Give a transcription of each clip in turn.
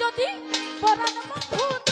যদি পরাণ বন্ধু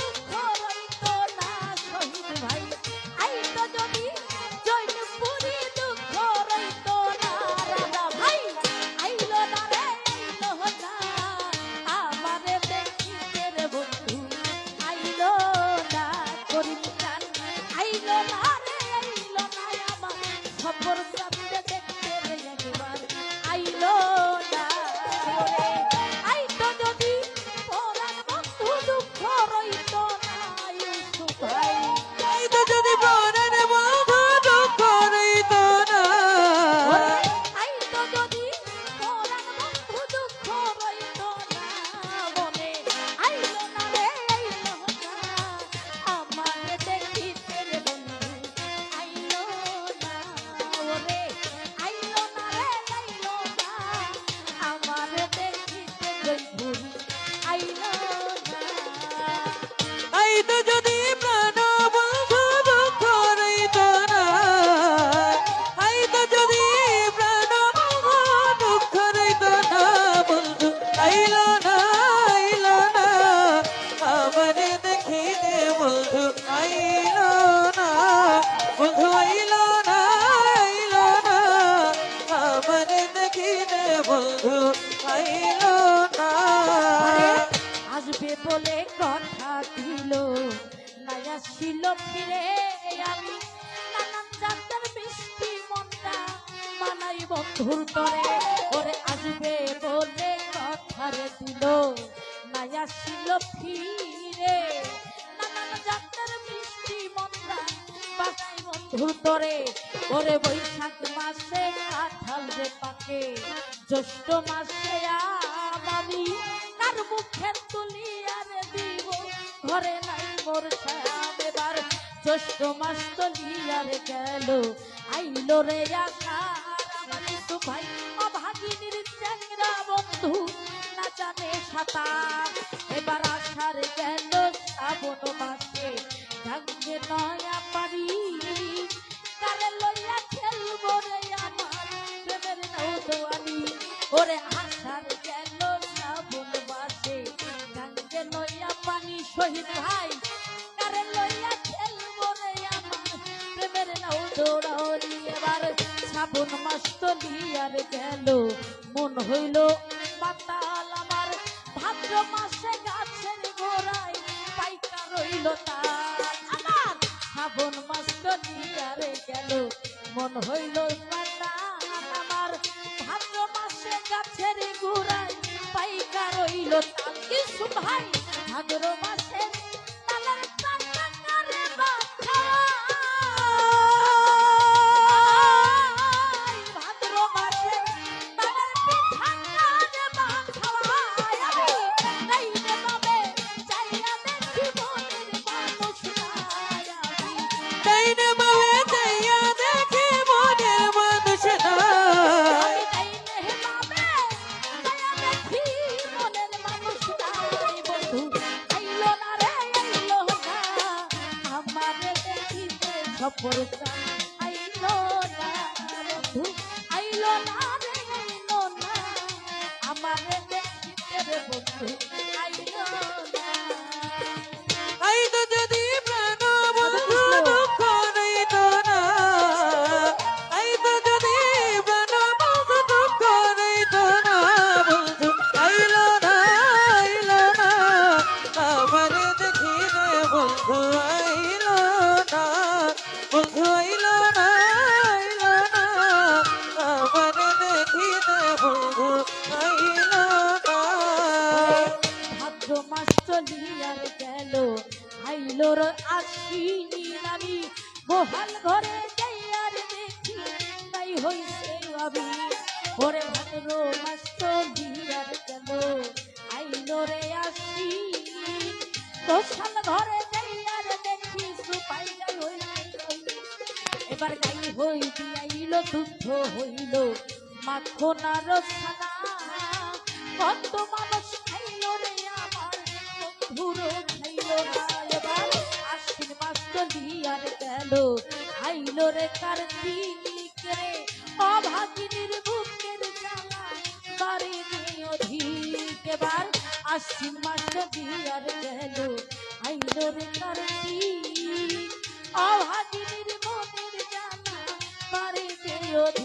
আসবে বলে কথা দিল। নাই আসিল ফিরে আমি। নানান জাতের মিষ্টি মনটা মানাই বন্ধুর তরে। ওরে আসবে বলে কথা দিল। নাই আসিল ফিরে বাসাই বন্ধুর তরে ওরে বৈশাখ মাসে কাঁঠাল রে পাকে, জ্যৈষ্ঠ মাসে আমি কার মুখে তুলিয়া রে দিব। ঘরে নাই মোর এবার, জ্যৈষ্ঠ মাস তুলিয়া রে গেল। আইলো রে ইসু ভাই অভাগিনীর চ্যাংরা বন্ধু, না জানে সাঁতার। এবার আশার গেল শ্রাবণ মাসে ঢাঙ্গে নয়া পারি ওরে আশার গেল শ্রাবণ ঢাঙ্গে নয়া পানি শহীদ ভাই কারে লইয়া খেলব রে আমার। প্রেমের নৌদোয়ারি এবার। শ্রাবণ মাস তো লিয়ার গেল, মন হইল মাতাল আমার। ভাদ্র মাসে গাছের গোড়ায় পাইকা রইল তার। আমার শ্রাবণ লিয়ারে গেল, মন হইল গাছের গুড়ায় পাইকা রইল তার কিছু ভাই ভাদ্র মাসে দেখিতে আইলোর আশ্বিনী নামি গোহাল ঘরে যাইয়ার দেখি নাই হইছে আমি ওরে ভাদ্র মাস চলিয়ার গেল আইলোরে আশ্বিনী গোশাল ঘরে যাইয়ার দেখি, সুপাই গাই এবার গাই হই দিয়াইল দুধ হইল, মাখন আর ছানা আশ্বিন মাস বিয়ার গেল আইলো রে কারতি অভাগিনীর মনের জানা বাড়িতে অধীন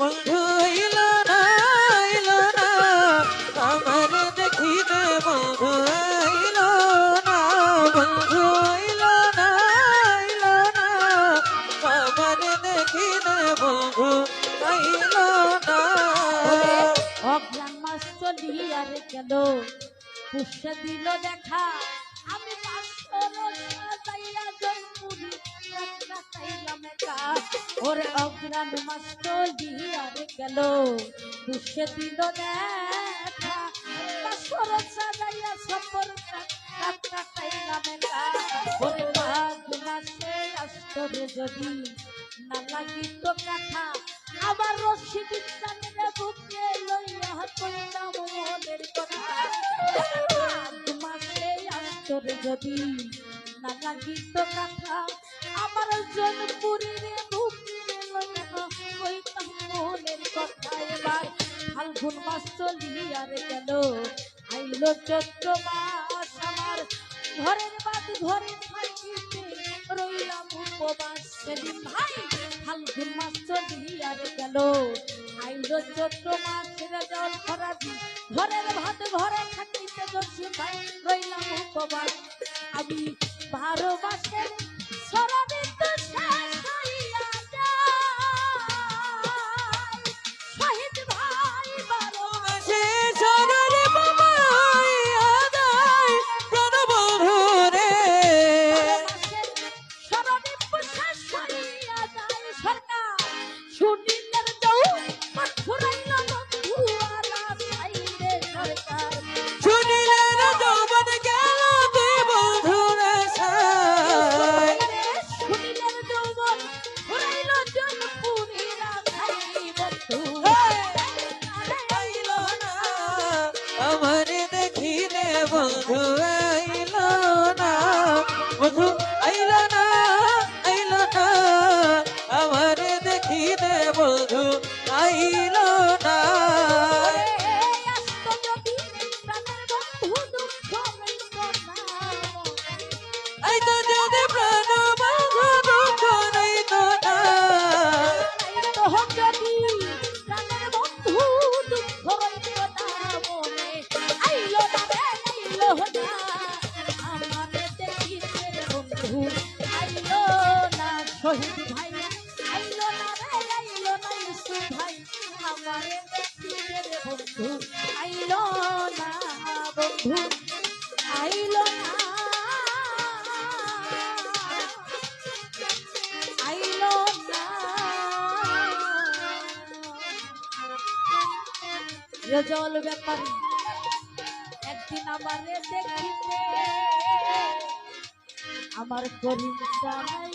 বন্ধু, এলো না এলো না। আমার দেখিতে বন্ধু, এলো না। বন্ধু, এলো না, এলো দেখা। কাটাইলাম একা। ওরে অজ্ঞান মাস চলিয়ার গেল। পুষে দিল দেখা। পাঁচশোর সাজাইয়া সফর কাটাইলাম একা। ওরে মাঘ মাসে আস্তরে যদি না লাগিত কথা আবার রশি বিজ্ঞানের বুকে লইয়া কইলাম মনের কথা। মাসে আস্তর যদি না লাগিত কথা আমার জনপুরের লইয়া কইতাম মনের কথা এবার ফাল্গুন মাস চলিয়ার গেল। আইলো চৈত্র মাস আমার। ঘরের বাদ ঘরে থাকিতে রইলাম উপবাস। সেদিন ভাই ফাল্গুন মাস চলিয়ার গেল। আইলো চৈত্র মাসের জল খরাবি ঘরের ভাত ঘরে থাকিতে দস্যু ভাই রইলাম উপবাস। আমি বারো মাসের বন্ধু শহীদ ভাই আইলো না রে আইলো না ইসু ভাই আমারে দেখিতে রে বন্ধু আইলো না বন্ধু আইলো না আইলো না রেজল ব্যাপারী, একদিন আমারে দেখিতে, আমার করিম জানাই